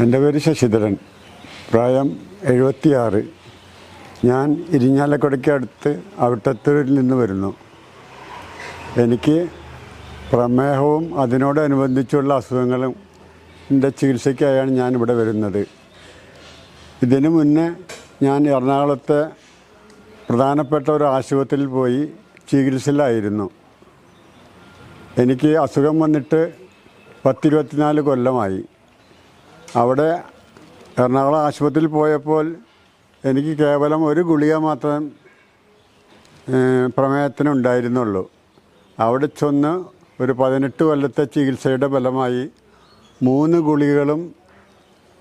എന്റെ പേര് ശശിധരൻ. പ്രായം എഴുപത്തിയാറ്. ഞാൻ ഇരിഞ്ഞാലക്കുടയ്ക്ക് അടുത്ത് അവിട്ടത്തൂരിൽ നിന്ന് വരുന്നു. എനിക്ക് പ്രമേഹവും അതിനോടനുബന്ധിച്ചുള്ള അസുഖങ്ങളും എന്റെ ചികിത്സയ്ക്കായാണ് ഇവിടെ വരുന്നത്. ഇതിനു മുന്നേ ഞാൻ എറണാകുളത്തെ പ്രധാനപ്പെട്ട ഒരു ആശുപത്രിയിൽ പോയി ചികിത്സയിലായിരുന്നു. എനിക്ക് അസുഖം വന്നിട്ട് പത്തിരുപത്തിനാല് കൊല്ലമായി. അവിടെ എറണാകുളം ആശുപത്രിയിൽ പോയപ്പോൾ എനിക്ക് കേവലം ഒരു ഗുളിക മാത്രം പ്രമേയത്തിനുണ്ടായിരുന്നുള്ളൂ അവിടെ ചെന്ന് ഒരു പതിനെട്ട് കൊല്ലത്തെ ചികിത്സയുടെ ഫലമായി മൂന്ന് ഗുളികകളും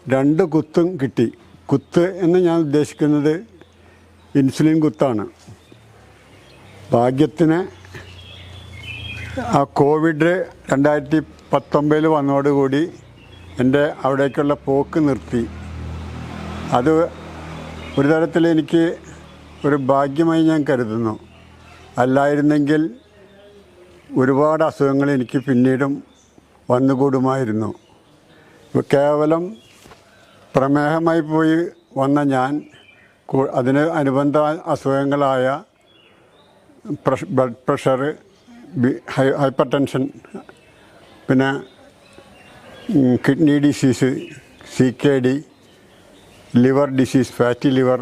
രണ്ട് കുത്തും കിട്ടി. കുത്ത് എന്ന് ഞാൻ ഉദ്ദേശിക്കുന്നത് ഇൻസുലിൻ കുത്താണ്. ഭാഗ്യത്തിന് ആ കോവിഡ് രണ്ടായിരത്തി പത്തൊമ്പതിൽ വന്നതോടുകൂടി എന്റെ അവിടേക്കുള്ള പോക്ക് നിർത്തി. അത് ഒരു തരത്തിൽ എനിക്ക് ഒരു ഭാഗ്യമായി ഞാൻ കരുതുന്നു. അല്ലായിരുന്നെങ്കിൽ ഒരുപാട് അസുഖങ്ങൾ എനിക്ക് പിന്നീടും വന്നുകൂടുമായിരുന്നു. കേവലം പ്രമേഹമായി പോയി വന്ന ഞാൻ അതിന് അനുബന്ധ അസുഖങ്ങളായ ബ്ലഡ് പ്രഷർ ഹൈപ്പർ ടെൻഷൻ പിന്നെ kidney disease C K D liver disease fatty liver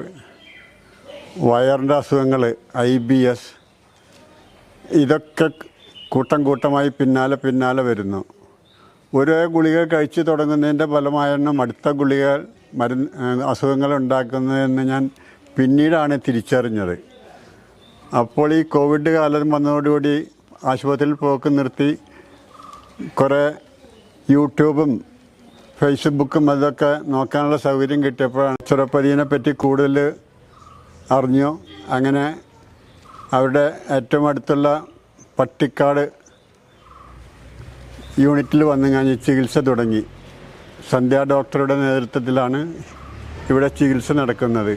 വയറിന്റെ അസുഖങ്ങൾ ഐ ബി എസ് ഇതൊക്കെ കൂട്ടം കൂട്ടമായി പിന്നാലെ പിന്നാലെ വരുന്നു. ഒരു ഗുളിക കഴിച്ചു തുടങ്ങുന്നതിന്റെ ഫലമായെണ്ണം അടുത്ത ഗുളിക മരുന്ന് അസുഖങ്ങൾ ഉണ്ടാക്കുന്നതെന്ന് ഞാൻ പിന്നീടാണ് തിരിച്ചറിഞ്ഞത്. അപ്പോൾ ഈ കോവിഡ് കാലം വന്നതോടുകൂടി ആശുപത്രിയിൽ പോക്ക് നിർത്തി. കുറേ യൂട്യൂബും ഫേസ്ബുക്കും അതൊക്കെ നോക്കാനുള്ള സൗകര്യം കിട്ടിയപ്പോഴാണ് ചുരപ്പതിനെ പറ്റി കൂടുതൽ അറിഞ്ഞു. അങ്ങനെ അവരുടെ ഏറ്റവും അടുത്തുള്ള പട്ടിക്കാട് യൂണിറ്റിൽ വന്ന് ഞാൻ ചികിത്സ തുടങ്ങി. സന്ധ്യ ഡോക്ടറുടെ നേതൃത്വത്തിലാണ് ഇവിടെ ചികിത്സ നടക്കുന്നത്.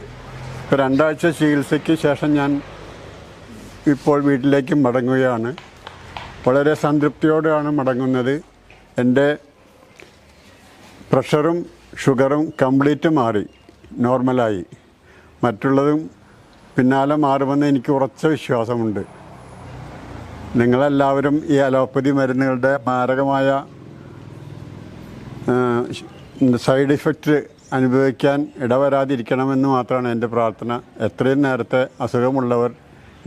ഇപ്പോൾ രണ്ടാഴ്ച ചികിത്സയ്ക്ക് ശേഷം ഞാൻ ഇപ്പോൾ വീട്ടിലേക്ക് മടങ്ങുകയാണ്. വളരെ സംതൃപ്തിയോടെയാണ് മടങ്ങുന്നത്. എന്റെ പ്രഷറും ഷുഗറും കംപ്ലീറ്റ് മാറി നോർമലായി. മറ്റുള്ളതും പിന്നാലെ മാറുമെന്ന് എനിക്ക് ഉറച്ച വിശ്വാസമുണ്ട്. നിങ്ങളെല്ലാവരും ഈ അലോപ്പതി മരുന്നുകളുടെ മാരകമായ സൈഡ് ഇഫക്റ്റ് അനുഭവിക്കാൻ ഇടവരാതിരിക്കണമെന്ന് മാത്രമാണ് എന്റെ പ്രാർത്ഥന. എത്രയും നേരത്തെ അസുഖമുള്ളവർ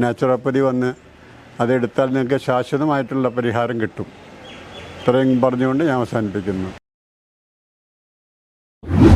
നാച്ചുറോപ്പതി വന്ന് അതെടുത്താൽ നിങ്ങൾക്ക് ശാശ്വതമായിട്ടുള്ള പരിഹാരം കിട്ടും. ഇത്രയും പറഞ്ഞുകൊണ്ട് ഞാൻ അവസാനിപ്പിക്കുന്നു. you.